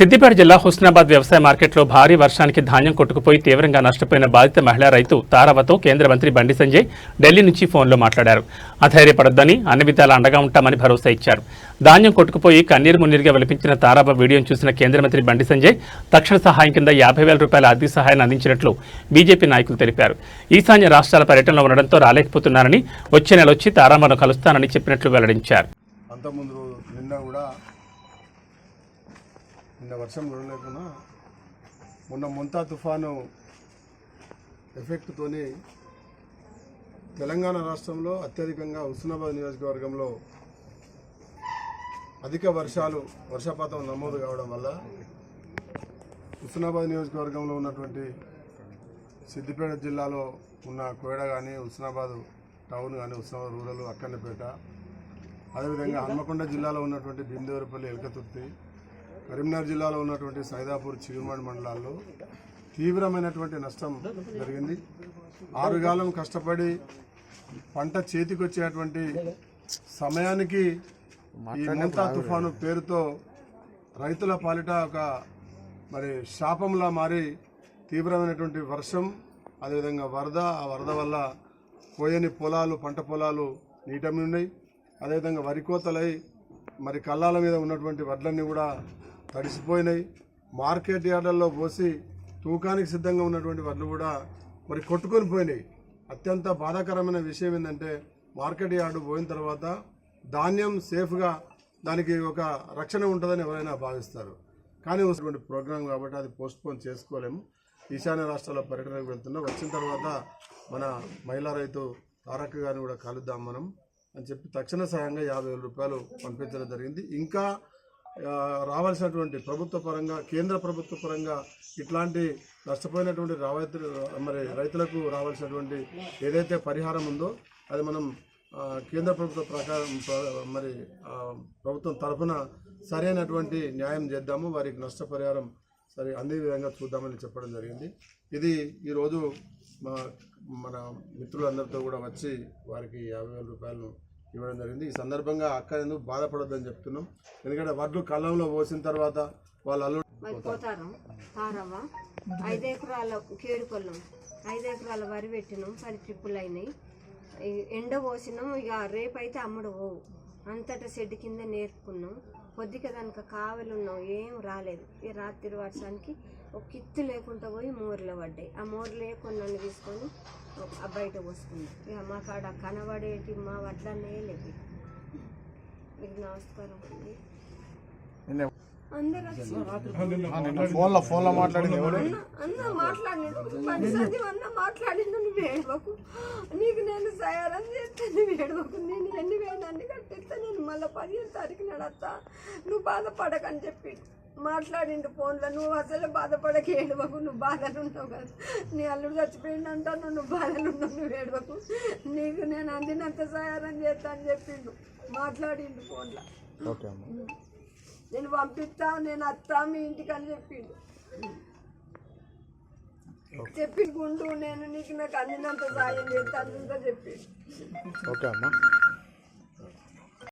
సిద్దిపేట జిల్లా హుస్నాబాద్ వ్యవసాయ మార్కెట్లో భారీ వర్షానికి ధాన్యం కొట్టుకుపోయి తీవ్రంగా నష్టపోయిన బాధిత మహిళా రైతు తారావతో కేంద్ర మంత్రి బండి సంజయ్ ఢిల్లీ నుంచి ఫోన్లో మాట్లాడారు. అధైర్యపడొద్దని అన్ని విధాలా అండగా ఉంటామని భరోసా ఇచ్చారు. ధాన్యం కొట్టుకుపోయి కన్నీరు మున్నీరుగా విలపించిన తారాబ వీడియోను చూసిన కేంద్ర మంత్రి బండి సంజయ్ తక్షణ సహాయం కింద యాభై వేల రూపాయల ఆర్థిక సహాయాన్ని అందించినట్లు బీజేపీ నాయకులు తెలిపారు. ఈశాన్య రాష్ట్రాల పర్యటనలో ఉండడంతో రాలేకపోతున్నారని వచ్చే నెల వచ్చి తారాబను కలుస్తానని చెప్పినట్లు వెల్లడించారు. నిన్న వర్షం కురలేకున్నా మొన్న ముంతా తుఫాను ఎఫెక్ట్తోని తెలంగాణ రాష్ట్రంలో అత్యధికంగా హుస్నాబాద్ నియోజకవర్గంలో అధిక వర్షాలు వర్షపాతం నమోదు కావడం వల్ల హుస్నాబాద్ నియోజకవర్గంలో ఉన్నటువంటి సిద్దిపేట జిల్లాలో ఉన్న కోయడ కానీ హుస్నాబాద్ టౌన్ కానీ హుస్నాబాద్ రూరల్ అక్కన్నపేట అదేవిధంగా హన్మకొండ జిల్లాలో ఉన్నటువంటి బిందేవరపల్లి ఎలకతుర్తి కరీంనగర్ జిల్లాలో ఉన్నటువంటి సైదాపూర్ చిగురుమాడి మండలాల్లో తీవ్రమైనటువంటి నష్టం జరిగింది. ఆరుగాలం కష్టపడి పంట చేతికొచ్చేటువంటి సమయానికి ఈ మోంతా తుఫాను పేరుతో రైతుల పాలిట ఒక మరి శాపంలా మారి తీవ్రమైనటువంటి వర్షం అదేవిధంగా వరద ఆ వరద వల్ల పోయని పొలాలు పంట పొలాలు నీటమి ఉన్నాయి. అదేవిధంగా వరి కోతలై మరి కళ్ళాల మీద ఉన్నటువంటి వడ్లన్నీ కూడా తడిసిపోయినాయి. మార్కెట్ యార్డల్లో పోసి తూకానికి సిద్ధంగా ఉన్నటువంటి వడ్లు కూడా మరి కొట్టుకొని పోయినాయి. అత్యంత బాధాకరమైన విషయం ఏంటంటే మార్కెట్ యార్డు పోయిన తర్వాత ధాన్యం సేఫ్గా దానికి ఒక రక్షణ ఉంటుందని ఎవరైనా భావిస్తారు. కానీ ఉన్నటువంటి ప్రోగ్రాం కాబట్టి అది పోస్ట్పోన్ చేసుకోలేము. ఈశాన్య రాష్ట్రాల పర్యటనకు వెళ్తున్నాం. వచ్చిన తర్వాత మన మహిళా రైతు తారక్ గారిని కూడా కలుద్దాం మనం అని చెప్పి తక్షణ సాయంగా యాభై వేల రూపాయలు పంపించడం జరిగింది. ఇంకా రావాల్సినటువంటి ప్రభుత్వ పరంగా కేంద్ర ప్రభుత్వ పరంగా ఇట్లాంటి నష్టపోయినటువంటి రావైతు మరి రైతులకు రావాల్సినటువంటి ఏదైతే పరిహారం ఉందో అది మనం కేంద్ర ప్రభుత్వ ప్రకారం ప్ర- మరి ప్రభుత్వం తరఫున సరైనటువంటి న్యాయం చేద్దాము వారికి నష్టపరిహారం సరే అందే విధంగా చూద్దామని చెప్పడం జరిగింది. ఇది ఈరోజు మా మన మిత్రులందరితో కూడా వచ్చి వారికి యాభై వేల రూపాయలను ఇవ్వడం జరిగింది. ఈ సందర్భంగా అక్క ఎందుకు బాధపడొద్దని చెప్తున్నాం. ఎందుకంటే వడ్లు కళ్ళంలో పోసిన తర్వాత వాళ్ళు అల్లు మరి పోతారం తారవ్వ ఐదు ఎకరాల కేడుకొల్లం ఐదు ఎకరాల వరి పెట్టినాం పది ట్రిప్పులు అయినాయి. ఎండ పోసినాం ఇక రేపైతే అమ్ముడు పోవు. అంతటా షెడ్ కింద నేర్పుకున్నాం. పొద్దుక కనుక కావలి ఏం రాలేదు. ఈ రాత్రి వర్షానికి ఒక కిత్తు లేకుండా పోయి మోర్లో పడ్డాయి. ఆ మోర్లో కొన్ని తీసుకొని ఆ బయట పోసుకుంది ఇక మా కాడ కనబడేటి మా వడ్లనే లేదు మీకు నమస్కారం అండి. అందరు వచ్చి ఫోన్లో ఫోన్లో మాట్లాడింది. ఎవరు? అన్న అన్న మాట్లాడినాడు. పది సార్లు అన్న మాట్లాడిండు నువ్వు ఏడవకు. నీకు నేను సయారం చేస్తే నువ్వు ఏడవకు. నేను ఎన్ని వేలన్నీ కట్టిస్తా నేను మళ్ళీ పదిహేను తారీఖు నడస్తా. నువ్వు బాధపడకని చెప్పి మాట్లాడిండు ఫోన్లో. నువ్వు అసలు బాధపడక ఏడవకు నువ్వు బాధలు ఉన్నావు కదా. నీ అల్లుడు చచ్చిపోయిండు అంటాను నువ్వు బాధలు ఉన్నావు నువ్వు ఏడవకు. నీకు నేను అందినంత సహారం చేస్తా అని చెప్పిండు. మాట్లాడిండు ఫోన్లో. ఓకే అమ్మ. నేను పంపిస్తా నేను వస్తా మీ ఇంటికి అని చెప్పిండు. చెప్పి గుండు నేను నీకు నాకు అందినంత సాయం చేస్తాను చెప్పిండు. ఓకే అమ్మ.